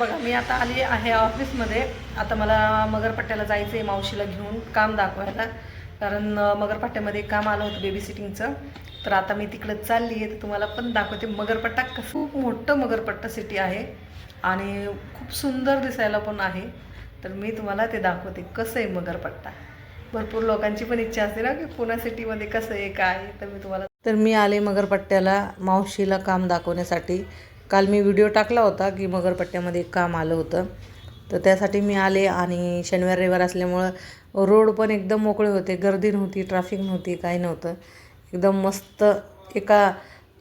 बघा मी आता आली आहे ऑफिसमध्ये. आता मला मगरपट्ट्याला जायचं आहे मावशीला घेऊन काम दाखवायला. कारण मगरपट्ट्यामध्ये काम आलं होतं बेबी सिटिंगचं तर आता मी तिकडं चालली आहे तर तुम्हाला पण दाखवते. मगरपट्टा कसं खूप मोठं मगरपट्टा सिटी आहे. आणि खूप सुंदर दिसायला पण आहे. तर मी तुम्हाला ते दाखवते कसं आहे मगरपट्टा. भरपूर लोकांची पण इच्छा असते ना की पुणा सिटीमध्ये कसं आहे काय तर मी तुम्हाला तर मी आले मगरपट्ट्याला मावशीला काम दाखवण्यासाठी. काल मी व्हिडिओ टाकला होता की मगरपट्ट्यामध्ये एक काम आलं होतं. तर त्यासाठी मी आले आणि शनिवार रविवार असल्यामुळं रोड पण एकदम मोकळे होते. गर्दी नव्हती ट्रॅफिक नव्हती काही नव्हतं. एकदम मस्त एका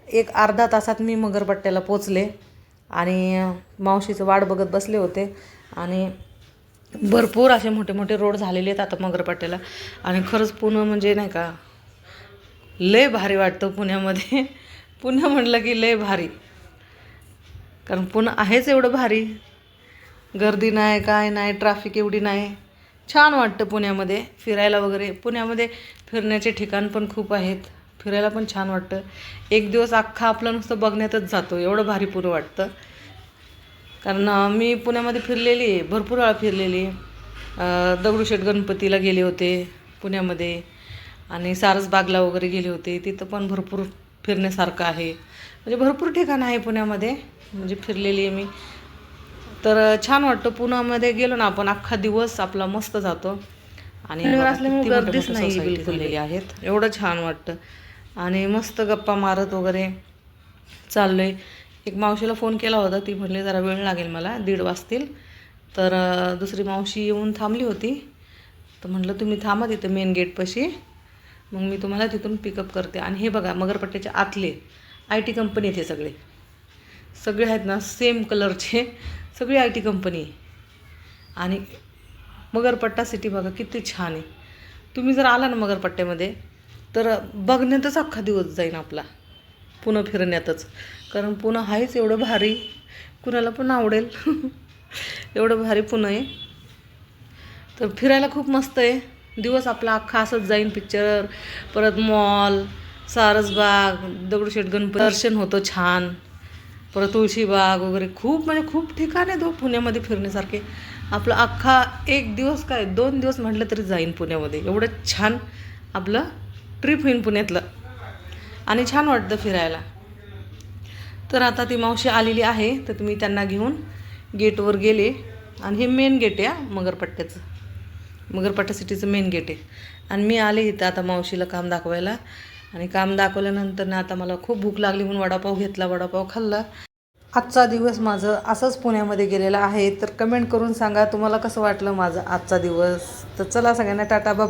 एक अर्धा तासात मी मगरपट्ट्याला पोचले आणि मावशीचं वाट बघत बसले होते. आणि भरपूर असे मोठे मोठे रोड झालेले आहेत आता मगरपट्ट्याला. आणि खरंच पुणं म्हणजे नाही का लय भारी वाटतं पुण्यामध्ये. पुन्हा म्हटलं की लय भारी. कारण पुणं आहेच एवढं भारी. गर्दी नाही काय नाही ट्रॅफिक एवढी नाही. छान वाटतं पुण्यामध्ये फिरायला वगैरे. पुण्यामध्ये फिरण्याचे ठिकाण पण खूप आहेत. फिरायला पण छान वाटतं. एक दिवस अख्खा आपलं नुसतं बघण्यातच जातो. एवढं भारी पुरं वाटतं. कारण मी पुण्यामध्ये फिरलेली आहे. भरपूर वेळा फिरलेली आहे. दगडूशेठ गणपतीला गेले होते पुण्यामध्ये. आणि सारसबागला वगैरे गेले होते. तिथं पण भरपूर फिरण्यासारखं आहे. म्हणजे भरपूर ठिकाणं आहे पुण्यामध्ये म्हणजे फिरलेली आहे मी. तर छान वाटतं. पुण्यामध्ये गेलो ना आपण अख्खा दिवस आपला मस्त जातो. आणि गर्दीच नाही बिलकुल. आहेत. एवढं छान वाटतं. आणि मस्त गप्पा मारत वगैरे चाललो आहे एक मावशीला फोन केला होता. ती म्हणली जरा वेळ लागेल मला दीड वाजतील. तर दुसरी मावशी येऊन थांबली होती. तर म्हटलं तुम्ही थांबा तिथं मेन गेटपाशी. मग मी तुम्हाला तिथून पिकअप करते. आणि हे बघा मगरपट्ट्याच्या आतले आय टी कंपनी आहेत हे सगळे. सगळे आहेत ना सेम कलरचे सगळी आय टी कंपनी आहे. आणि मगरपट्टा सिटी बघा किती छान आहे. तुम्ही जर आला ना मगरपट्ट्यामध्ये तर बघण्यातच अख्खा दिवस जाईन आपला. पुणं फिरण्यातच. कारण पुणं आहेच एवढं भारी. कुणाला पण आवडेल. एवढं भारी पुणं आहे. तर फिरायला खूप मस्त आहे. दिवस आपला अख्खा असंच जाईन पिक्चर परत मॉल सारसबाग दगडूशेठ गणपती. दर्शन होतं छान. परत तुळशीबाग वगैरे. खूप म्हणजे खूप ठिकाण आहे तो हो पुण्यामध्ये फिरण्यासारखे. आपलं अख्खा एक दिवस काय दोन दिवस म्हटलं तरी जाईन पुण्यामध्ये. एवढं छान आपलं ट्रिप होईन पुण्यातलं. आणि छान वाटतं फिरायला. तर आता ती मावशी आलेली आहे तर तुम्ही त्यांना घेऊन गेटवर गेले. आणि हे मेन गेट आहे मगरपट्ट्याचं. मगरपाटा सिटीचं मेन गेट आहे. आणि मी आले इथं आता मावशीला काम दाखवायला. आणि काम दाखवल्यानंतर ना आता मला खूप भूक लागली म्हणून वडापाव घेतला वडापाव खाल्ला. आजचा दिवस माझं असंच पुण्यामध्ये गेलेला आहे. तर कमेंट करून सांगा तुम्हाला कसं वाटलं माझं आजचा दिवस. तर चला सगळ्यांना टाटा बाबा